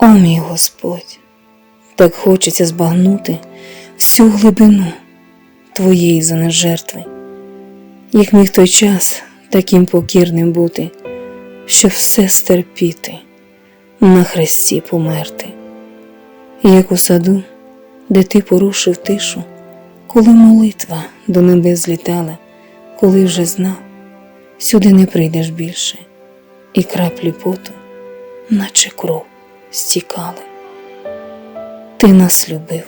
О мій Господь, так хочеться збагнути всю глибину Твоєї занежертви, як міг той час таким покірним бути, щоб все стерпіти, на хресті померти, як у саду, де ти порушив тишу, коли молитва до небес злітала, коли вже знав, сюди не прийдеш більше, і краплі поту, наче кров, стікали. Ти нас любив,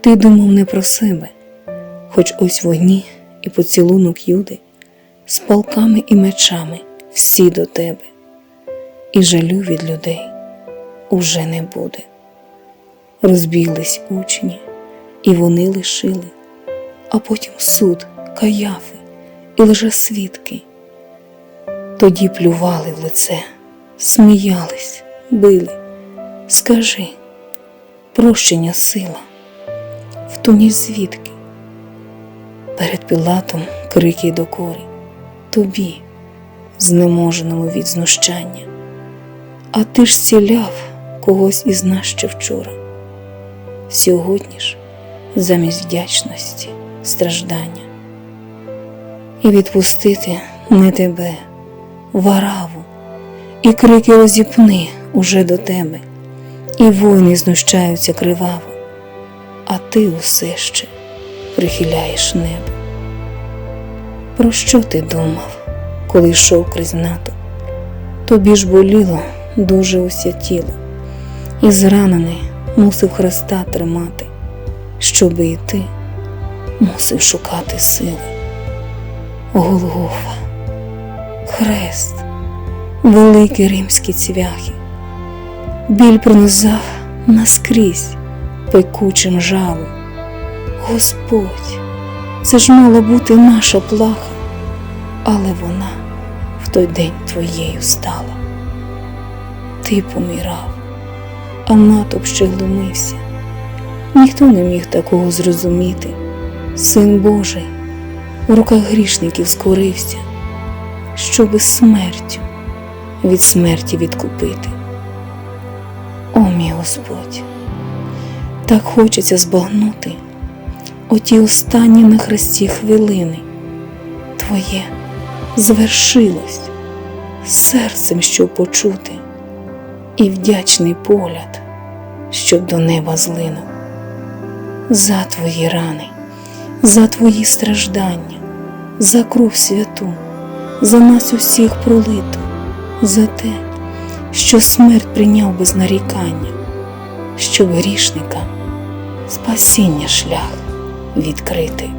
ти думав не про себе, хоч ось вогні і поцілунок юди, з палками і мечами всі до тебе, і жалю від людей уже не буде. Розбіглись учні, і вони лишили, а потім суд, каяфи і лжесвідки. Тоді плювали в лице, сміялись, били. Скажи, прощення сила, в тоні звідки? Перед Пілатом крики й докори, тобі, знеможеному від знущання, а ти ж ціляв когось із нас ще вчора. Сьогодні ж замість вдячності страждання. І відпустити не тебе, вараву, і крики розіпни уже до тебе, і воїни знущаються криваво, а ти усе ще прихиляєш небо. Про що ти думав, коли йшов крізь НАТО? Тобі ж боліло дуже усе тіло, і зранений мусив хреста тримати, щоби і ти мусив шукати сили. Голгофа, хрест, великі римські цвяхи, біль пронизав наскрізь пекучим жалом. Господь, це ж мала бути наша плаха, але вона в той день твоєю стала. Ти помирав, а натовп ще глумився. Ніхто не міг такого зрозуміти. Син Божий у руках грішників скорився, щоби смертю від смерті відкупити. О мій Господь, так хочеться збагнути оті останні на хресті хвилини. Твоє звершилось серцем, щоб почути, і вдячний погляд, щоб до неба злинув. За твої рани, за твої страждання, за кров святу, за нас усіх пролиту, за те, що смерть прийняв без нарікання, щоб грішника спасіння шлях відкрити.